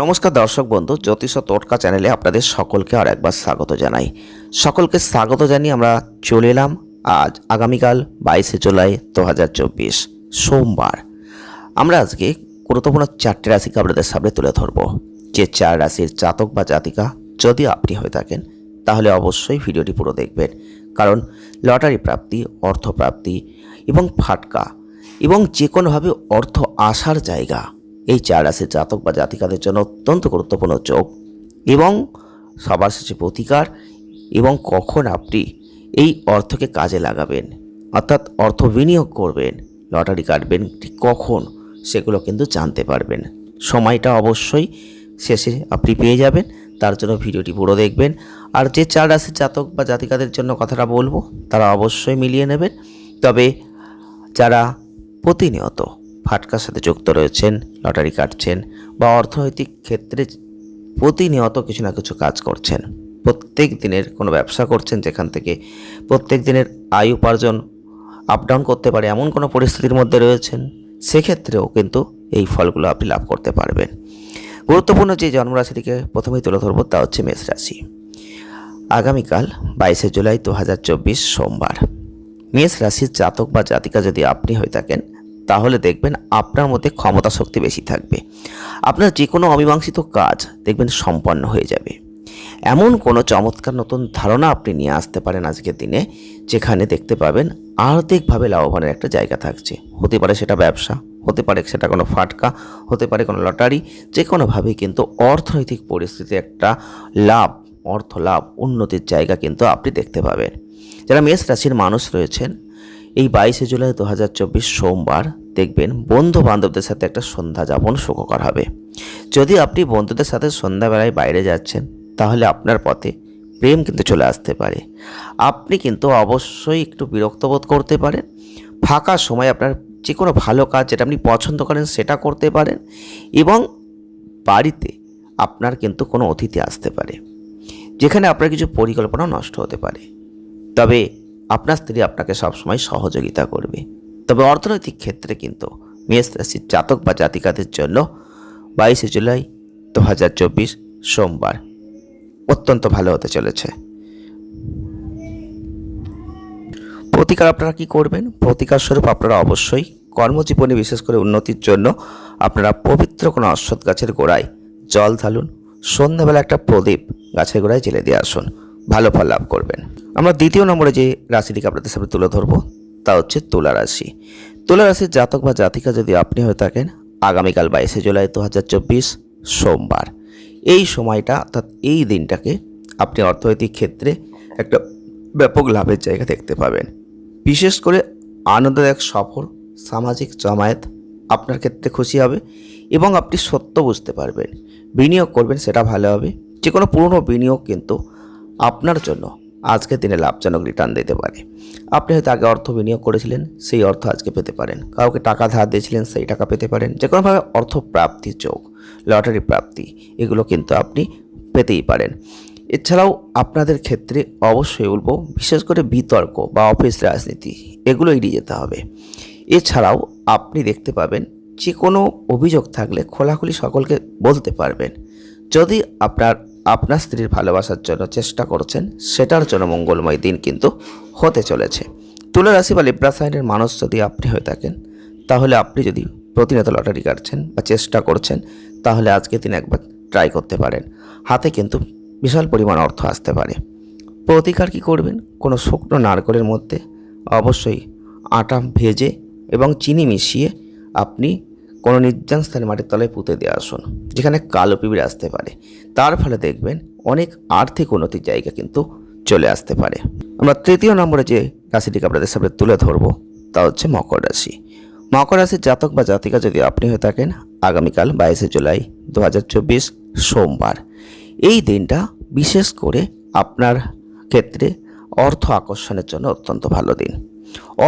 নমস্কার দর্শক বন্ধু, জ্যোতিষ ও টোটকা চ্যানেলে আপনাদের সকলকে আর একবার স্বাগত জানাই। সকলকে স্বাগত জানিয়ে আমরা চলে এলাম আজ, আগামীকাল বাইশে জুলাই দু হাজার চব্বিশ, সোমবার। আমরা আজকে গুরুত্বপূর্ণ চারটে রাশিকে আপনাদের সামনে তুলে ধরব। যে চার রাশির জাতক বা জাতিকা যদি আপনি হয়ে থাকেন, তাহলে অবশ্যই ভিডিওটি পুরো দেখবেন। কারণ লটারি প্রাপ্তি, অর্থপ্রাপ্তি এবং ফাটকা এবং যে কোনোভাবে অর্থ আসার জায়গা। এই চার রাশির জাতক বা জাতিকাদের জন্য অত্যন্ত গুরুত্বপূর্ণ যোগ এবং সবার শেষে প্রতিকার এবং কখন আপনি এই অর্থকে কাজে লাগাবেন, অর্থাৎ অর্থ বিনিয়োগ করবেন, লটারি কাটবেন, ঠিক কখন সেগুলো কিন্তু জানতে পারবেন। সময়টা অবশ্যই শেষে আপনি পেয়ে যাবেন, তার জন্য ভিডিওটি পুরো দেখবেন। আর যে চার রাশির জাতক বা জাতিকাদের জন্য কথাটা বলব, তারা অবশ্যই মিলিয়ে নেবেন। তবে যারা প্রতিনিয়ত ফাটকার সাথে যুক্ত রয়েছেন, লটারি কাটছেন বা অর্থনৈতিক ক্ষেত্রে প্রতিনিয়ত কিছু না কিছু কাজ করছেন। প্রত্যেক দিনের কোনো ব্যবসা করছেন যেখান থেকে প্রত্যেক দিনের আয় উপার্জন আপ ডাউন করতে পারে, এমন কোনো পরিস্থিতির মধ্যে রয়েছেন, সেক্ষেত্রেও কিন্তু এই ফলগুলো আপনি লাভ করতে পারবেন। গুরুত্বপূর্ণ যে জন্মরাশিটিকে প্রথমেই তুলে ধরবো তা হচ্ছে মেষ রাশি। আগামীকাল বাইশে জুলাই দু হাজার চব্বিশ সোমবার। মেষ রাশির জাতক বা জাতিকা যদি আপনি হয়ে থাকেন তাহলে দেখবেন আপনার মধ্যে ক্ষমতা শক্তি বেশি থাকবে। আপনার যে কোনো অমীমাংসিত কাজ দেখবেন সম্পন্ন হয়ে যাবে। এমন কোনো চমৎকার নতুন ধারণা আপনি নিয়ে আসতে পারেন আজকের দিনে, যেখানে দেখতে পাবেন আর্থিকভাবে লাভবানের একটা জায়গা থাকছে। হতে পারে সেটা ব্যবসা, হতে পারে সেটা কোনো ফাটকা, হতে পারে কোনো লটারি যে কোনোভাবেই কিন্তু অর্থনৈতিক পরিস্থিতি একটা লাভ অর্থ লাভ উন্নতির জায়গা কিন্তু আপনি দেখতে পাবেন। যারা মেষ রাশির মানুষ রয়েছেন এই বাইশে জুলাই দু হাজার চব্বিশ সোমবার দেখবেন বন্ধু বান্ধবদের সাথে একটা সন্ধ্যা যাপন সুখকর হবে। যদি আপনি বন্ধুদের সাথে সন্ধ্যাবেলায় বাইরে যাচ্ছেন, তাহলে আপনার পথে প্রেম কিন্তু চলে আসতে পারে। আপনি কিন্তু অবশ্যই একটু বিরক্ত বোধ করতে পারেন। ফাঁকা সময় আপনার যে কোনো ভালো কাজ যেটা আপনি পছন্দ করেন সেটা করতে পারেন এবং বাড়িতে আপনার কিন্তু কোনো অতিথি আসতে পারে, যেখানে আপনার কিছু পরিকল্পনা নষ্ট হতে পারে। তবে আপনার স্ত্রী আপনাকে সবসময় সহযোগিতা করবে। তবে অর্থনৈতিক ক্ষেত্রে কিন্তু মেষ রাশির জাতক বা জাতিকাদের জন্য বাইশে জুলাই দু হাজার চব্বিশ সোমবার অত্যন্ত ভালো হতে চলেছে। প্রতিকার আপনারা কি করবেন? প্রতিকার স্বরূপ আপনারা অবশ্যই কর্মজীবনে বিশেষ করে উন্নতির জন্য আপনারা পবিত্র কোনো অশ্বত্থ গাছের গোড়ায় জল ঢালুন। সন্ধ্যাবেলা একটা প্রদীপ গাছের গোড়ায় জেলে দিয়ে আসুন। ভালো ফল লাভ করবেন। আমরা দ্বিতীয় নম্বরে যে রাশিটিকে আপনাদের সামনে তুলে ধরবো, তা হচ্ছে তুলা রাশি। তুলা রাশির জাতক বা জাতিকা যদি আপনি হয়ে থাকেন, আগামীকাল বাইশে জুলাই দু হাজার চব্বিশ, সোমবার। এই সময়টা অর্থাৎ এই দিনটাকে আপনি অর্থনৈতিক ক্ষেত্রে একটা ব্যাপক লাভের জায়গা দেখতে পাবেন। বিশেষ করে আনন্দদায়ক সফর, সামাজিক জমায়েত আপনার ক্ষেত্রে খুশি হবে এবং আপনি সত্য বুঝতে পারবেন। বিনিয়োগ করবেন, সেটা ভালো হবে। যে কোনো পুরনো বিনিয়োগ কিন্তু আপনার জন্য আজকের দিনে লাভজনক রিটার্ন দিতে পারে। আপনি হয়তো আগে অর্থ বিনিয়োগ করেছিলেন, সেই অর্থ আজকে পেতে পারেন। কাউকে টাকা ধার দিয়েছিলেন, সেই টাকা পেতে পারেন। যে কোনোভাবে অর্থ প্রাপ্তির যোগ লটারি প্রাপ্তি, এগুলো কিন্তু আপনি পেতেই পারেন। এছাড়াও আপনাদের ক্ষেত্রে অবশ্যই বলব, বিশেষ করে বিতর্ক বা অফিস রাজনীতি, এগুলো এড়িয়ে যেতে হবে। এছাড়াও আপনি দেখতে পাবেন যে কোনো অভিযোগ থাকলে খোলাখুলি সকলকে বলতে পারবেন। যদি আপনার আপনার স্ত্রীর ভালোবাসার জন্য চেষ্টা করছেন, সেটার জন্য মঙ্গলময় দিন কিন্তু হতে চলেছে। তুলা রাশি বা লিব্রা সাইনের মানুষ যদি আপনি হয়ে থাকেন, তাহলে আপনি যদি প্রতিনিয়ত লটারি কাটছেন বা চেষ্টা করছেন, তাহলে আজকে দিন একবার ট্রাই করতে পারেন। হাতে কিন্তু বিশাল পরিমাণ অর্থ আসতে পারে। প্রতিকার কী করবেন? কোনো শুকনো নারকেলের মধ্যে অবশ্যই আটা ভেজে এবং চিনি মিশিয়ে আপনি কোনো নির্জন স্থানে মাটির তলায় পুঁতে দিয়ে আসুন, যেখানে কালো পিঁপড়ে আসতে পারে। তার ফলে দেখবেন অনেক আর্থিক উন্নতির জায়গা কিন্তু চলে আসতে পারে। আমরা তৃতীয় নম্বরে যে রাশিটিকে আপনাদের সামনে তুলে ধরবো, তা হচ্ছে মকর রাশি। মকর রাশির জাতক বা জাতিকা যদি আপনি হয়ে থাকেন, আগামীকাল বাইশে জুলাই দু হাজার চব্বিশ সোমবার। এই দিনটা বিশেষ করে আপনার ক্ষেত্রে অর্থ আকর্ষণের জন্য অত্যন্ত ভালো দিন।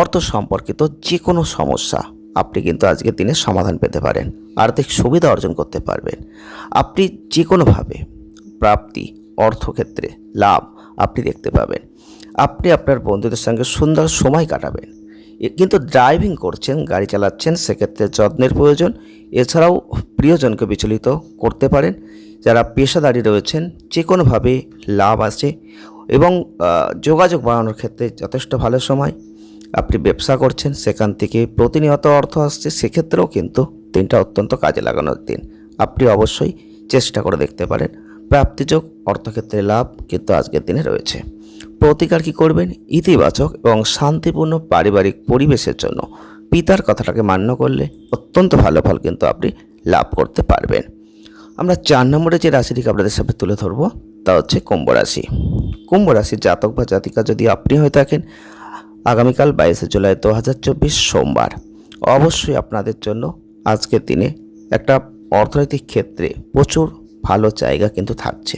অর্থ সম্পর্কিত যে কোনো সমস্যা আপনি কিন্তু আজকের দিনে সমাধান পেতে পারেন, আর্থিক সুবিধা অর্জন করতে পারবেন। আপনি যে কোনোভাবে প্রাপ্তি, অর্থক্ষেত্রে লাভ আপনি দেখতে পাবেন। আপনি আপনার বন্ধুদের সঙ্গে সুন্দর সময় কাটাবেন। কিন্তু ড্রাইভিং করছেন, গাড়ি চালাচ্ছেন, সেক্ষেত্রে যত্নের প্রয়োজন। এছাড়াও প্রিয়জনকে বিচলিত করতে পারেন। যারা পেশাদারি রয়েছেন যে কোনোভাবে লাভ আছে এবং যোগাযোগ বাড়ানোর ক্ষেত্রে যথেষ্ট ভালো সময়। আপনি ব্যবসা করছেন, সেখান থেকে প্রতিনিয়ত অর্থ আসছে, সেক্ষেত্রেও কিন্তু দিনটা অত্যন্ত কাজে লাগানোর দিন। আপনি অবশ্যই চেষ্টা করে দেখতে পারেন। প্রাপ্তিযোগ, অর্থক্ষেত্রে লাভ কিন্তু আজকের দিনে রয়েছে। প্রতিকার কি করবেন? ইতিবাচক এবং শান্তিপূর্ণ পারিবারিক পরিবেশের জন্য। পিতার কথাটাকে মান্য করলে অত্যন্ত ভালো ফল কিন্তু আপনি লাভ করতে পারবেন। আমরা চার নম্বরে যে রাশিটিকে আপনাদের সামনে তুলে ধরবো, তা হচ্ছে কুম্ভ রাশি। কুম্ভ রাশির জাতক বা জাতিকা যদি আপনি হয়ে থাকেন আগামীকাল বাইশে জুলাই দু হাজার চব্বিশ সোমবার। অবশ্যই আপনাদের জন্য আজকের দিনে একটা অর্থনৈতিক ক্ষেত্রে প্রচুর ভালো জায়গা কিন্তু থাকছে।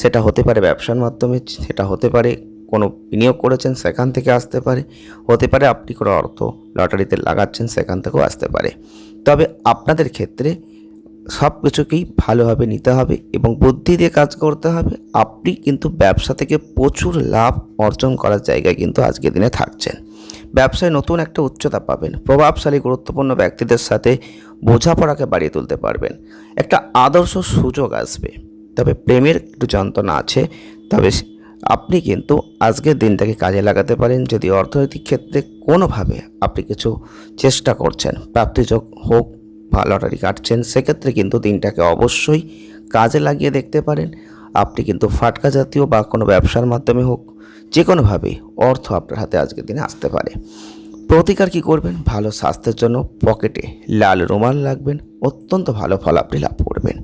সেটা হতে পারে ব্যবসার মাধ্যমে, সেটা হতে পারে কোনো বিনিয়োগ করেছেন সেখান থেকে আসতে পারে, হতে পারে আপনি কোনো অর্থ লটারিতে লাগাচ্ছেন সেখান থেকেও আসতে পারে। তবে আপনাদের ক্ষেত্রে সব কিছুকেই ভালোভাবে নিতে হবে এবং বুদ্ধি দিয়ে কাজ করতে হবে। আপনি কিন্তু ব্যবসা থেকে প্রচুর লাভ অর্জন করার জায়গায় কিন্তু আজকের দিনে থাকছেন। ব্যবসায় নতুন একটা উচ্চতা পাবেন। প্রভাবশালী, গুরুত্বপূর্ণ ব্যক্তিদের সাথে বোঝাপড়াকে বাড়িয়ে তুলতে পারবেন। একটা আদর্শ সুযোগ আসবে। তবে প্রেমের একটু যন্ত্রণা আছে। তবে আপনি কিন্তু আজকের দিনটাকে কাজে লাগাতে পারেন। যদি অর্থনৈতিক ক্ষেত্রে কোনোভাবে আপনি কিছু চেষ্টা করছেন, প্রাপ্তিযোগ হোক লটারি কাটছেন, সেক্ষেত্রে কিন্তু দিনটাকে অবশ্যই কাজে লাগিয়ে দেখতে পারেন। আপনি কিন্তু ফাটকা জাতীয় বা কোনো ব্যবসার মাধ্যমে হোক যে কোনোভাবে অর্থ আপনার হাতে আজকের দিনে আসতে পারে। প্রতিকার কি করবেন? ভালো স্বাস্থ্যের জন্য পকেটে লাল রুমাল লাগবেন অত্যন্ত ভালো ফল আপনি লাভ করবেন।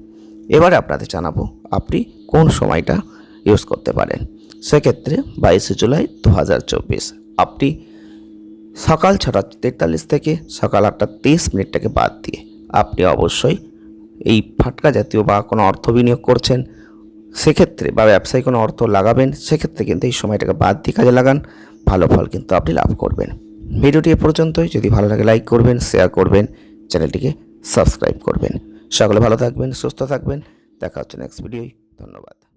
এবারে আপনাদের জানাব, আপনি কোন সময়টা ইউজ করতে পারেন? সেক্ষেত্রে বাইশে জুলাই দু হাজার চব্বিশ। আপনি সকাল ছটা তেতাল্লিশ থেকে সকাল আটটা তেইশ মিনিটটাকে বাদ দিয়ে আপনি অবশ্যই এই ফাটকা জাতীয় বা কোনো অর্থ বিনিয়োগ করছেন, সেক্ষেত্রে বা ব্যবসায় কোনো অর্থ লাগাবেন, সেক্ষেত্রে কিন্তু এই সময়টাকে বাদ দিয়ে কাজে লাগান। ভালো ফল কিন্তু আপনি লাভ করবেন। ভিডিওটি এ পর্যন্তই। যদি ভালো লাগে লাইক করবেন, শেয়ার করবেন, চ্যানেলটিকে সাবস্ক্রাইব করবেন। সকলে ভালো থাকবেন, সুস্থ থাকবেন। দেখা হচ্ছে নেক্সট ভিডিওই ধন্যবাদ।